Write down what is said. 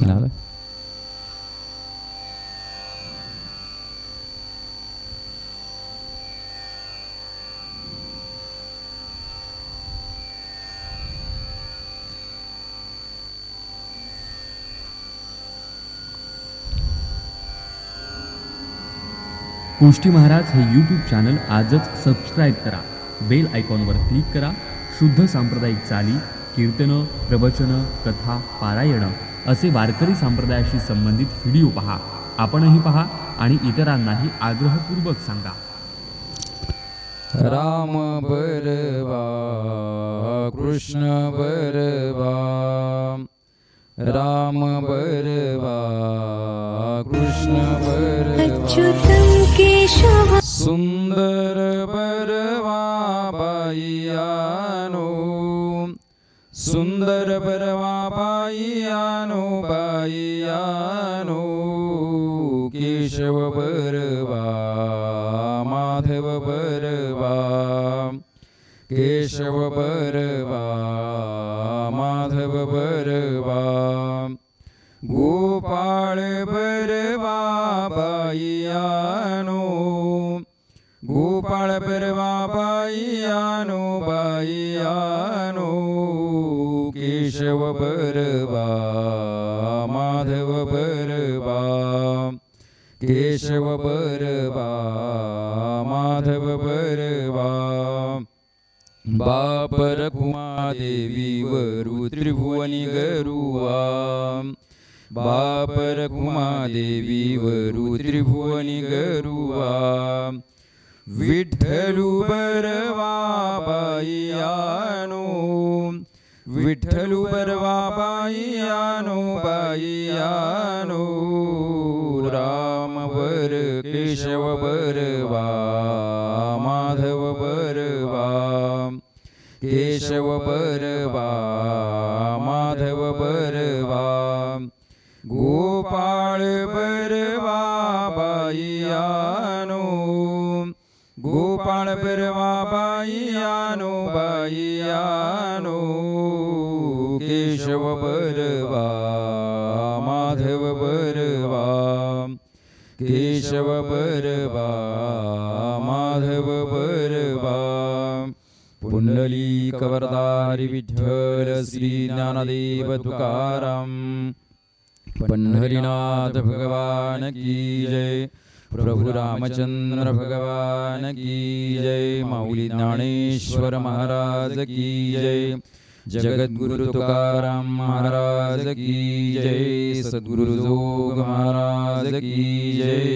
झालं गोष्टी महाराज हे यूट्यूब चॅनल आजच सबस्क्राईब करा. बेल आयकॉनवर क्लिक करा. शुद्ध सांप्रदायिक चाली कीर्तनं प्रवचनं कथा पारायणं असे वारकरी संप्रदायाशी संबंधित व्हिडिओ पहा. आपणही पहा आणि इतरांनाही आग्रहपूर्वक सांगा. राम बरवा कृष्ण बरवा राम बरवा कृष्ण बरवा अच्युतं केशव सुंदर बरवा बाईयानो. सुंदर बरवा बाईयानो बाईयानो केशव बरवा माधव बरवा केशव बरवा माधव बरवा गोपाळ बरवा बाईयानो गोपाळ बरवा बाईयानो बाईया माधव परवा माधव परवा केशव परवा माधव परवा. बापर कुमादेवी वरु त्रिभुवनी गरुवा. बापर कुमादेवी वरु त्रिभुवनी गरुवा. विठ्ठलु बरवा बाईयानो विठ्ठलू बरवा बाईयानो बाईयानो राम बर केशव बरवा माधव बरवा केशव बरवा माधव बरवा गोपाळ बरवा बाईयानो गोपाळ बरवा बाईयानो बाईयानो केशव बरवा माधव बरवा केशव बरवा माधव बरवा पुंडली कवरदारी विठ्ठल श्री ज्ञानदेव तुकाराम। पंढरीनाथ भगवान की जय। प्रभु रामचंद्र भगवान की जय। माऊली ज्ञानेश्वर महाराज की जय। जगद्गुरु तुकाराम महाराज की जय सद्गुरु जोग महाराज की जय।